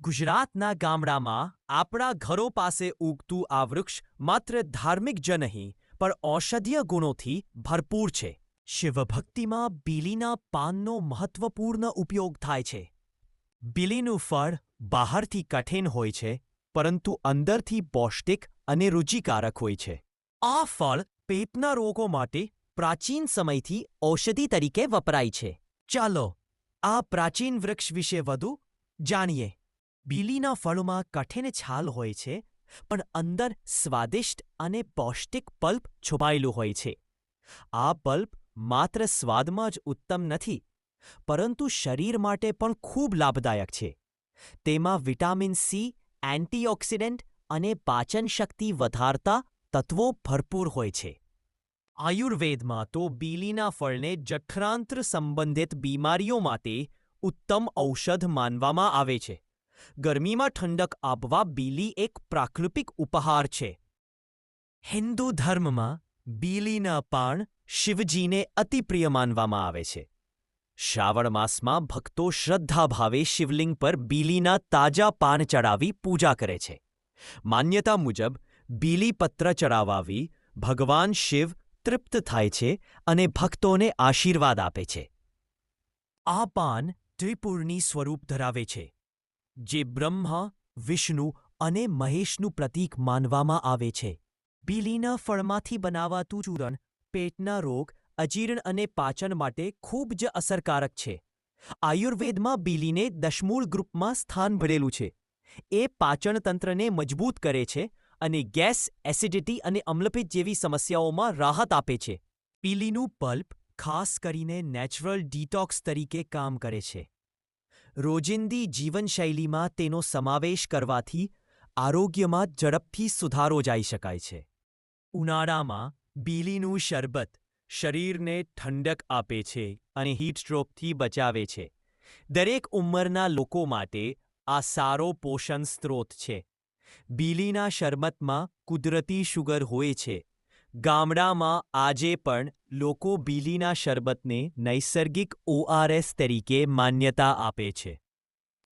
ગુજરાતના ગામડામાં આપણા ઘરો પાસે ઉગતું આ વૃક્ષ માત્ર ધાર્મિક જ નહીં, પણ ઔષધીય ગુણોથી ભરપૂર છે. શિવભક્તિમાં બીલીના પાનનો મહત્વપૂર્ણ ઉપયોગ થાય છે. બીલીનું ફળ બહારથી કઠિન હોય છે, પરંતુ અંદરથી પૌષ્ટિક અને રુચિકારક હોય છે. આ ફળ પેટના રોગો માટે પ્રાચીન સમયથી ઔષધિ તરીકે વપરાય છે. ચાલો, આ પ્રાચીન વૃક્ષ વિશે વધુ જાણીએ. બીલીના ફળોમાં કઠિન છાલ હોય છે, પણ અંદર સ્વાદિષ્ટ અને પૌષ્ટિક પલ્પ છુપાયેલું હોય છે. આ પલ્પ માત્ર સ્વાદમાં જ ઉત્તમ નથી, પરંતુ શરીર માટે પણ ખૂબ લાભદાયક છે. તેમાં વિટામિન સી, એન્ટીઓક્સિડન્ટ અને પાચન શક્તિ વધારતા તત્વો ભરપૂર હોય છે. આયુર્વેદમાં તો બીલીના ફળને જઠરાંત્ર સંબંધિત બીમારીઓ માટે ઉત્તમ ઔષધ માનવામાં આવે છે. ગરમીમાં ઠંડક આપવા બીલી એક પ્રાકૃતિક ઉપહાર છે. હિન્દુ ધર્મમાં બીલીના પાન શિવજીને અતિપ્રિય માનવામાં આવે છે. શ્રાવણ માસમાં ભક્તો શ્રદ્ધાભાવે શિવલિંગ પર બીલીના તાજા પાન ચડાવી પૂજા કરે છે. માન્યતા મુજબ બીલીપત્ર ચડાવવાથી ભગવાન શિવ તૃપ્ત થાય છે અને ભક્તોને આશીર્વાદ આપે છે. આ પાન ત્રિપુરની સ્વરૂપ ધરાવે છે. જે બ્રહ્મા, વિષ્ણુ અને મહેશનું પ્રતીક માનવામાં આવે છે. બીલીના ફળમાંથી બનાવાતું ચૂરણ, પેટના રોગ, અજીર્ણ અને પાચન માટે ખૂબ જ અસરકારક છે. આયુર્વેદમાં બીલીને દશમૂળ ગ્રુપમાં સ્થાન ભરેલું છે. એ પાચનતંત્રને મજબૂત કરે છે અને ગેસ, એસિડિટી અને અમ્લપિત જેવી સમસ્યાઓમાં રાહત આપે છે. બીલીનું પલ્પ ખાસ કરીને નેચરલ ડિટોક્સ તરીકે કામ કરે છે. રોજિંદી જીવનશૈલીમાં તેનો સમાવેશ કરવાથી આરોગ્યમાં ઝડપથી સુધારો જઈ શકાય છે. ઉનાળામાં બીલીનું શરબત શરીરને ઠંડક આપે છે અને હીટસ્ટ્રોકથી બચાવે છે. દરેક ઉંમરના લોકો માટે આ સારો પોષણ સ્ત્રોત છે. બીલીના શરબતમાં કુદરતી શુગર હોય છે. ગામડામાં આજે પણ લોકો બીલીના શરબતને નૈસર્ગિક ઓઆરએસ તરીકે માન્યતા આપે છે.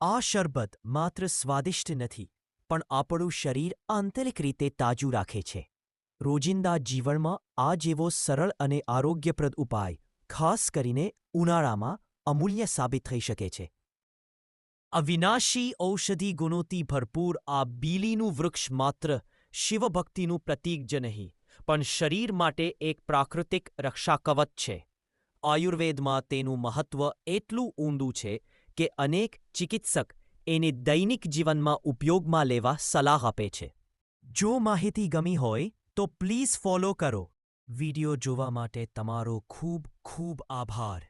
આ શરબત માત્ર સ્વાદિષ્ટ નથી, પણ આપણું શરીર આંતરિક રીતે તાજું રાખે છે. રોજિંદા જીવનમાં આ જેવો સરળ અને આરોગ્યપ્રદ ઉપાય, ખાસ કરીને ઉનાળામાં, અમૂલ્ય સાબિત થઈ શકે છે. અવિનાશી ઔષધિ ગુણોથી ભરપૂર આ બીલીનું વૃક્ષ માત્ર શિવભક્તિનું પ્રતીક જ નહીં પણ શરીર માટે એક પ્રાકૃતિક રક્ષાકવચ છે. આયુર્વેદમાં તેનું મહત્વ એટલું ઊંડું છે કે અનેક ચિકિત્સક એને દૈનિક જીવનમાં ઉપયોગમાં લેવા સલાહ આપે છે. જો માહિતી ગમી હોય તો પ્લીઝ ફોલો કરો. વિડિયો જોવા માટે તમારો ખૂબ ખૂબ આભાર.